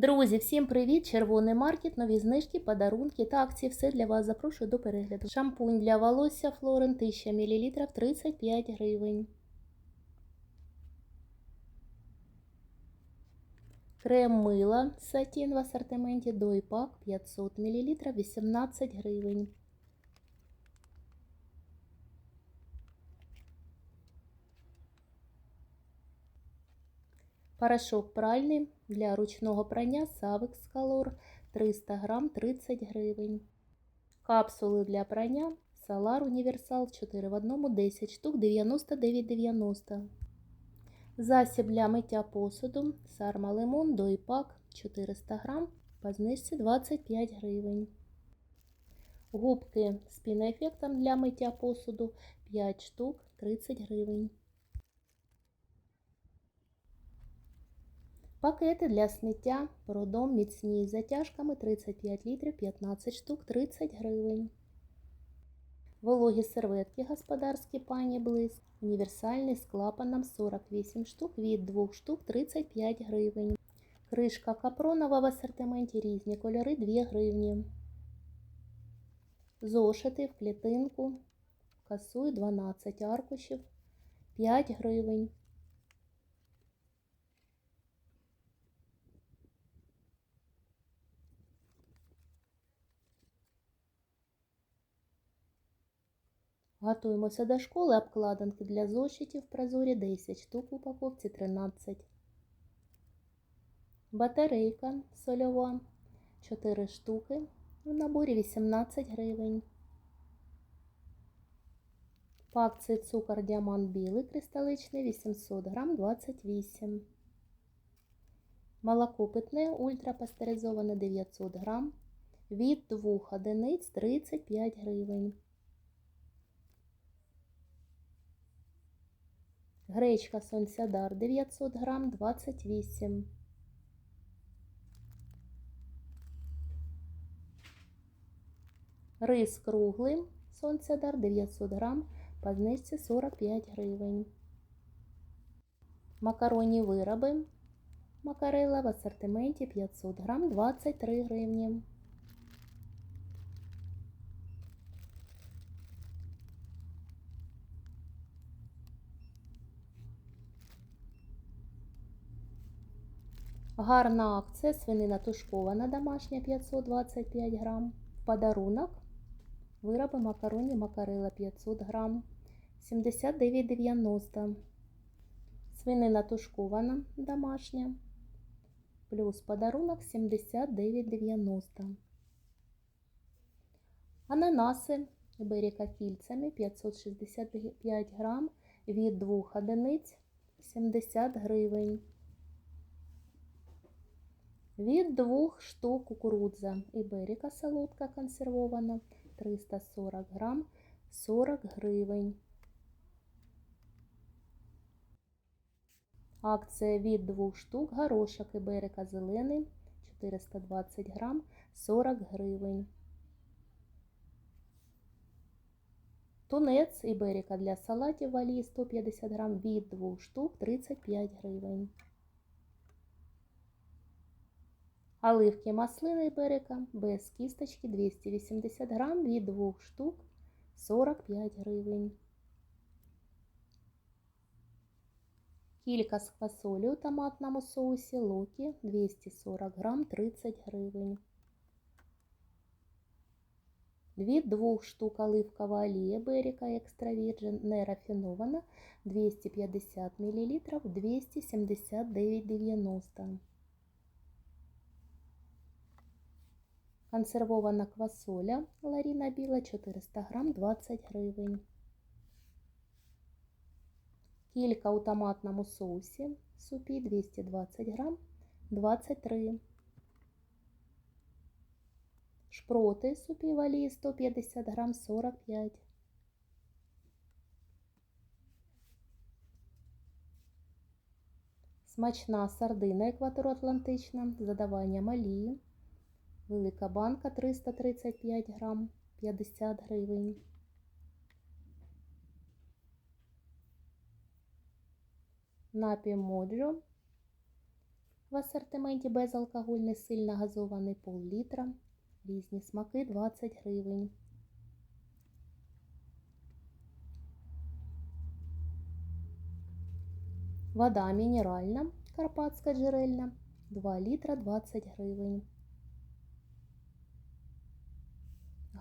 Друзі, всім привіт! Червоний маркет, нові знижки, подарунки та акції. Все для вас запрошую до перегляду. Шампунь для волосся Флорен 1000 мл 35 гривень. Крем мила Сатін в асортименті Дойпак 500 мл 18 гривень. Порошок пральний для ручного прання Savix Color 300 грам 30 гривень. Капсули для прання Solar Universal 4 в 1 10 штук 99,90. Засіб для миття посуду Sarma Lemon Дойпак 400 грам по знижці 25 гривень. Губки з піноефектом для миття посуду 5 штук 30 гривень. Пакети для сміття продом міцні з затяжками 35 літрів 15 штук 30 гривень. Вологі серветки господарські пані Блиск. Універсальний з клапаном 48 штук від 2 штук 35 гривень. Кришка капронова в асортименті різні кольори 2 гривні. Зошити в клітинку. Касує 12 аркушів 5 гривень. Готуємося до школи. Обкладинки для зошитів прозорі 10 штук в упаковці 13. Батарейка сольова 4 штуки. В наборі 18 гривень. По цукор діамант білий кристаличний 800 грам 28. Молоко питне ультрапастеризоване 900 грам. Від 2 одиниць 35 гривень. Гречка Сонцядар 900 грам 28. Рис круглий Сонцядар 900 грам по знижці 45 гривень. Макаронні вироби Макарела в асортименті 500 грам 23 гривні. Гарна акція свинина тушкована домашня 525 грам. Подарунок вироби макароні макарела 500 грам 79,90. Свинина тушкована домашня. Плюс подарунок 79,90. Ананаси Беріка кільцями 565 грам від 2 одиниць 70 гривень. Від двох штук кукурудза Іберіка солодка консервована 340 грам 40 гривень. Акція від двох штук горошок Іберика зелений 420 грам 40 гривень. Тунець Іберіка для салатів валії 150 грам від двох штук 35 гривень. Оливки маслини берека без кісточки 280 грам від 2 штук 45 гривень. Кілька з фасолі у томатному соусі локі 240 грам 30 гривень. Від 2 штук оливкова олія берека екстра вірджин нерафінована 250 мл 279,90 Консервована квасоля Ларіна біла 400 грам 20 гривень. Кілька у томатному соусі супі 220 грам 23. Шпроти супі валії 150 грам 45. Смачна сардина екватороатлантична з додаванням олії. Велика банка 335 грам 50 гривень. Напій Моджо в асортименті безалкогольний сильно газований пол-літра. Різні смаки 20 гривень. Вода мінеральна, карпатська джерельна, 2 літра 20 гривень.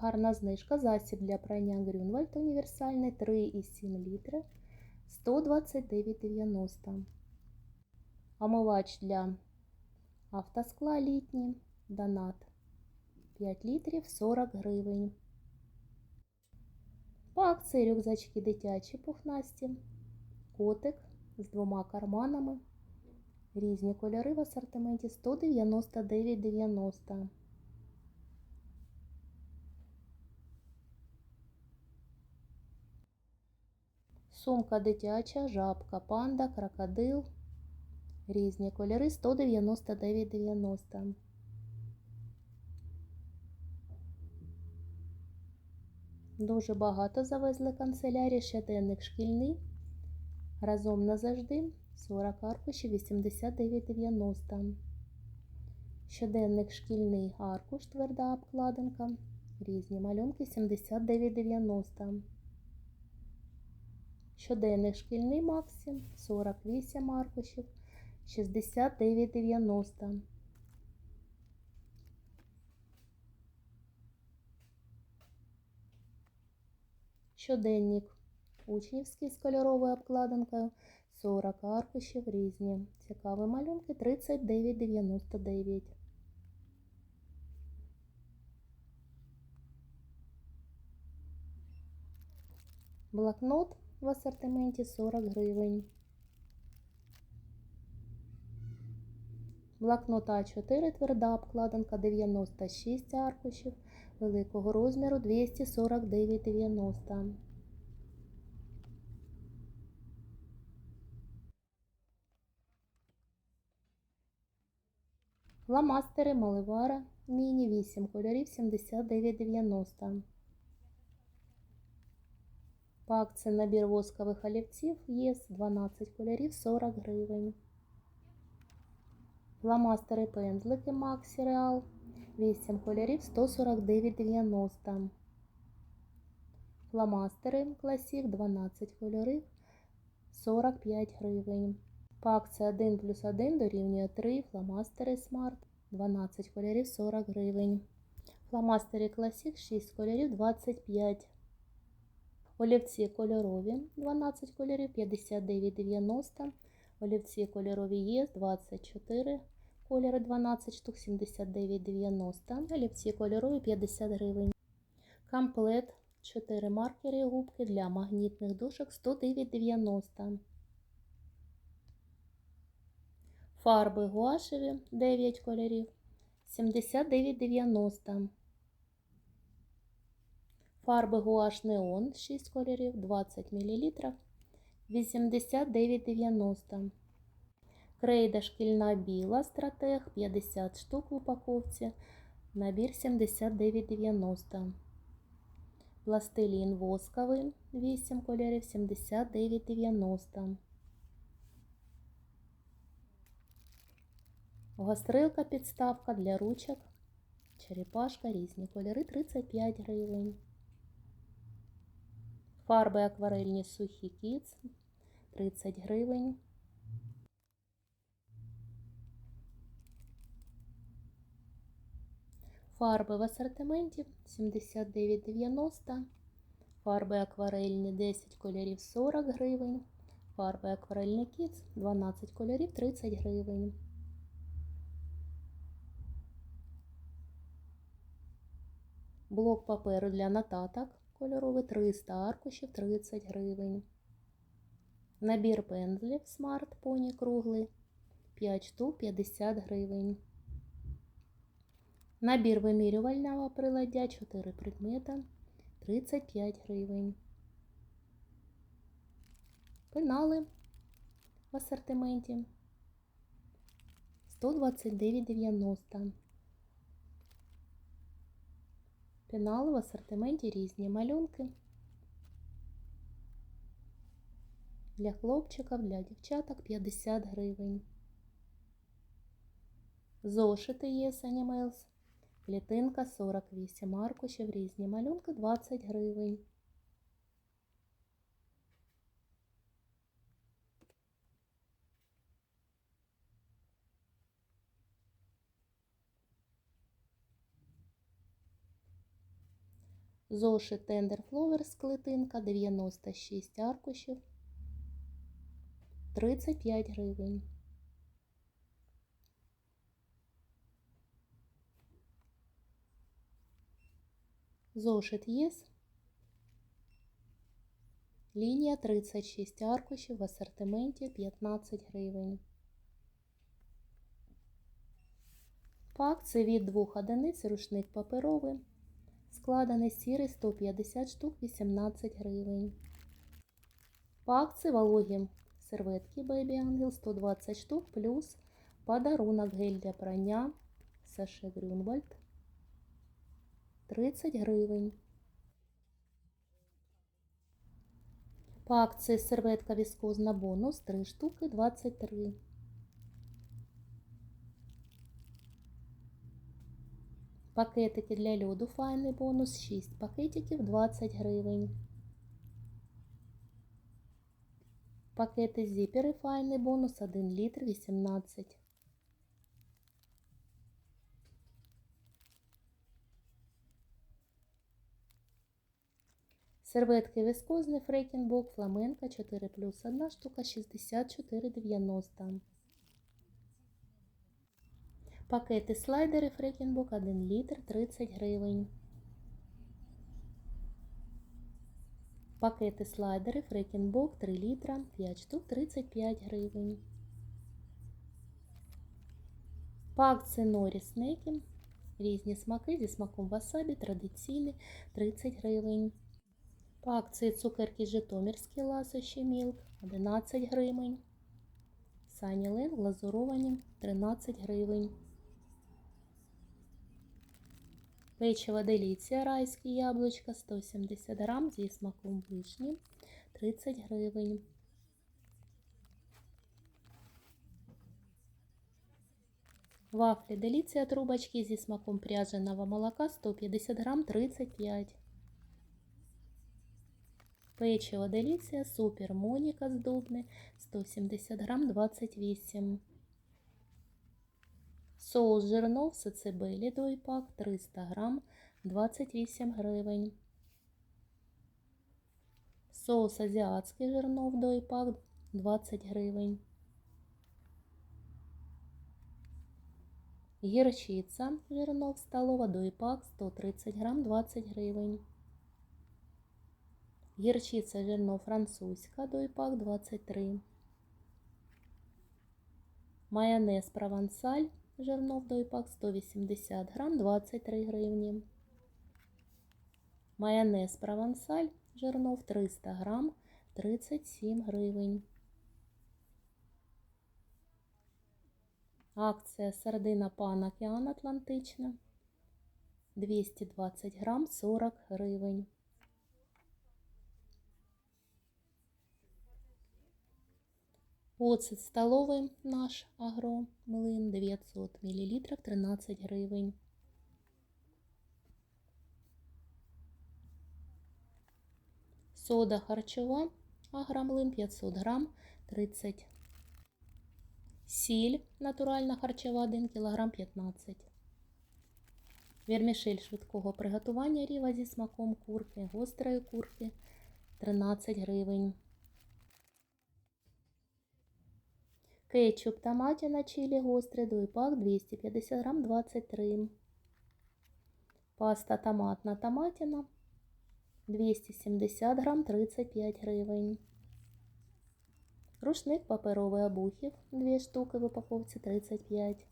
Гарна знижка, засіб для прання Грюнвальд універсальний 3,7 літри, 129,90. Омивач для автоскла літній, донат 5 літрів 40 гривень. По акції рюкзачки дитячі пухнасті, котик з двома карманами. Різні кольори в асортименті 199,90. Сумка дитяча, жабка, панда, крокодил. Різні кольори 199,90. Дуже багато завезли канцелярії, щоденник шкільний. Разом назавжди 40 аркушів 89,90. Щоденник шкільний аркуш, тверда обкладинка. Різні малюнки 79,90. Щоденник шкільний Максим 48 аркушів 69,90. Щоденник учнівський з кольоровою обкладинкою 40 аркушів різні. Цікаві малюнки 39,99. Блокнот в асортименті 40 гривень. Блокнот А4 тверда обкладинка 96 аркушів великого розміру 249,90. Фломастери Маливара Міні 8 кольорів 79,90. По акції набір воскових олівців ЄС 12 кольорів 40 гривень. Фломастери пензлики Максі Реал 8 кольорів 149,90. Фломастери Класік 12 кольорів 45 гривень. По акції 1 плюс 1 дорівнює 3 фломастери Smart 12 кольорів 40 гривень. Фломастери Класік 6 кольорів 25 Олівці кольорові 12 кольорів 59,90. Олівці кольорові ЄС 24 кольори 12 штук 79,90. Олівці кольорові 50 гривень. Комплект 4 маркери губки для магнітних дужок 109,90. Фарби гуашеві 9 кольорів 79,90. Фарби гуаш неон 6 кольорів 20 мл 89,90. Крейда шкільна біла стратег 50 штук в упаковці. Набір 79,90. Пластилін восковий 8 кольорів 79,90. Гострилка підставка для ручок. Черепашка різні кольори 35 гривень. Фарби акварельні сухі кіц 30 гривень. Фарби в асортименті 79,90. Фарби акварельні 10 кольорів 40 гривень. Фарби акварельні кіц 12 кольорів 30 гривень. Блок паперу для нотаток кольоровий 300 аркушів 30 гривень. Набір пензлів Smart Pony круглий 5 штук 50 гривень. Набір вимірювального приладдя 4 предмета 35 гривень. Пенали в асортименті 129,90. Пенали в асортименті різні малюнки. Для хлопчиків, для дівчаток 50 гривень. Зошити Yes Animals. Клітинка 48 аркушів, різні малюнки 20 гривень. Зошит Tender Flowers клітинка 96 аркушів 35 гривень. Зошит ЄС. Лінія 36 аркушів в асортименті 15 гривень. Пак це від двох одиниць рушник паперовий. Складений сірий 150 штук 18 гривень. Акції вологі серветки Baby Angel 120 штук плюс подарунок гель для прання Саше Грюнвальд 30 гривень. По акції серветка віскозна бонус 3 штуки 23. Пакетики для льоду файний бонус 6 пакетиків 20 гривень. Пакети зіпери файний бонус 1 літр 18. Серветки віскозні фрейкінбок фламенко 4 плюс 1 штука 64,90. Пакети слайдери фрейкінбок 1 літр 30 гривень. Пакети слайдери фрейкінбок 3 літра 5 штук 35 гривень. По акції Норі Снеки різні смаки зі смаком васабі традиційний 30 гривень. По акції цукерки Житомирські ласощі Мілк 11 гривень. Сані Лен глазуровані 13 гривень. Печиво деліція райські яблучка 170 грам зі смаком вишні 30 гривень. Вафлі деліція трубочки зі смаком пряженого молока 150 грам 35. Печиво деліція супер Моніка здобне 170 грам 28. Соус жирнов сацебелі дойпак 300 грам 28 гривень. Соус азіатський жирнов дойпак 20 гривень. Гірчиця жирнов столова дойпак 130 грам 20 гривень. Гірчиця жирно французька дойпак 23. Майонез провансаль жирнов дойпак 180 грам 23 гривні. Майонез провансаль жирнов 300 грам 37 гривень. Акція сардина пан океан Атлантична 220 грам 40 гривень. Оцет столовий наш агромлин 900 мл 13 гривень. Сода харчова агромлин 500 грам 30. Сіль натуральна харчова 1 кг 15. Вірмішель швидкого приготування ріва зі смаком курки, гострої курки 13 гривень. Кетчуп томатина чилі гострий двойпак 250 грам 23. Паста томатна томатина 270 грам 35 гривень. Рушник паперовий обухів 2 штуки в упаковці 35.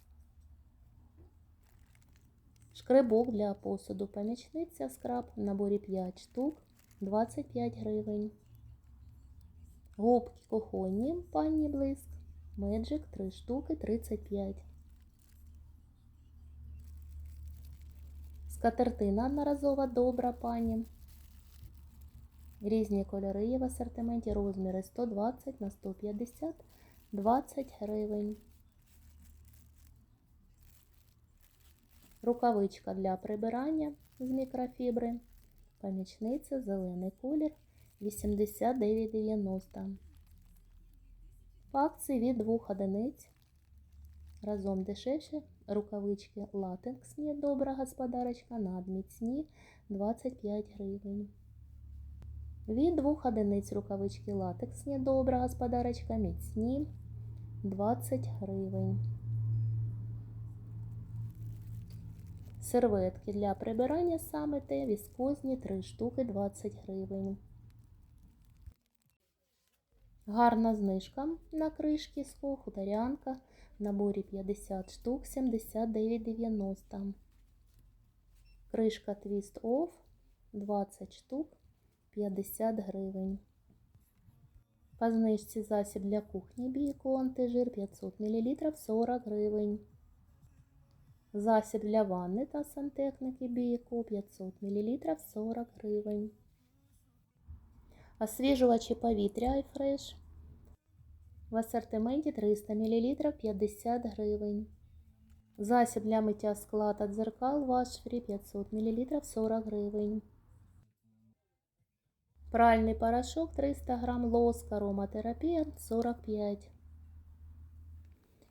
Шкребок для посуду помічниця скраб в наборі 5 штук 25 гривень. Губки кухонні панні блиск Magic 3 штуки 35. Скатертина одноразова добра пані. Різні кольори є в асортименті, розміри 120 на 150 20 гривень. Рукавичка для прибирання з мікрофібри. Помічниця, зелений колір 89,90. Акції від 2 одиниць. Разом дешевше рукавички латексні, добра господарочка, надміцні 25 гривень. Від 2 одиниць рукавички латексні, добра господарочка, міцні 20 гривень. Серветки для прибирання саме те, віскозні 3 штуки 20 гривень. Гарна знижка на кришки з хуторянка в наборі 50 штук 79,90. Кришка Twist Off 20 штук 50 гривень. По знижці засіб для кухні бійко антижир 500 мл 40 гривень. Засіб для ванни та сантехніки бійко 500 мл 40 гривень. Освіжувачі повітря iFresh в асортименті 300 мл 50 гривень. Засіб для миття скла та дзеркал Washfree 500 мл 40 гривень. Пральний порошок 300 г лоск ароматерапія 45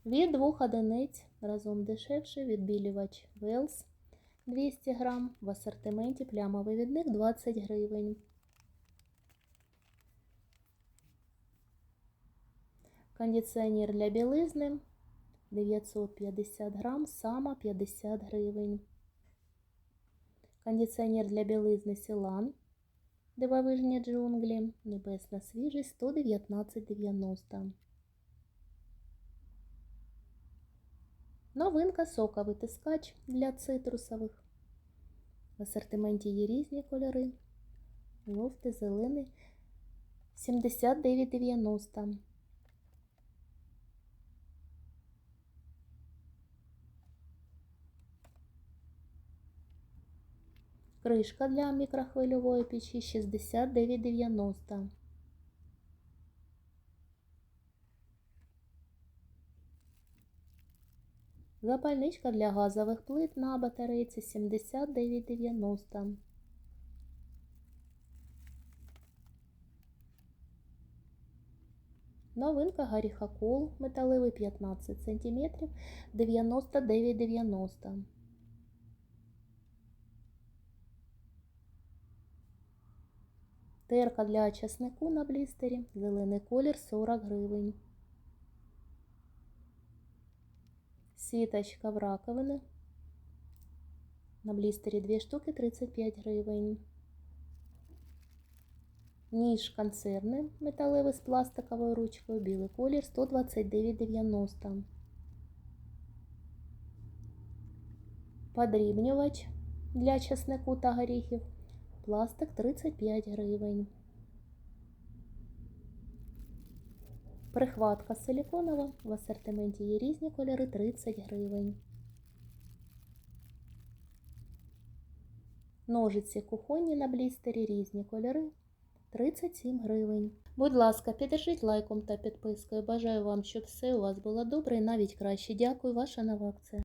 Від 2 одиниць разом дешевше відбілювач Wells 200 г в асортименті плямовий відник 20 гривень. Кондиціонер для білизни 950 грам, сама 50 гривень. Кондиціонер для білизни Сілан. Дивовижні джунглі. Небесна свіжість 119,90. Новинка соковитискач для цитрусових. В асортименті є різні кольори. Жовтий, зелений 79,90. Кришка для мікрохвильової печі 69,90. Запальничка для газових плит на батарейці 79,90. Новинка горіхокол металевий 15 см 99,90. Терка для часнику на блістері, зелений колір 40 гривень. Сіточка в раковини. На блістері 2 штуки 35 гривень. Ніж концерни металевий з пластиковою ручкою, білий колір 129,90. Подрібнювач для часнику та горіхів. Пластик 35 гривень. Прихватка силіконова. В асортименті є різні кольори 30 гривень. Ножиці кухонні на блістері різні кольори 37 гривень. Будь ласка, піддержіть лайком та підпискою. Бажаю вам, щоб все у вас було добре і навіть краще. Дякую, ваша нова акція.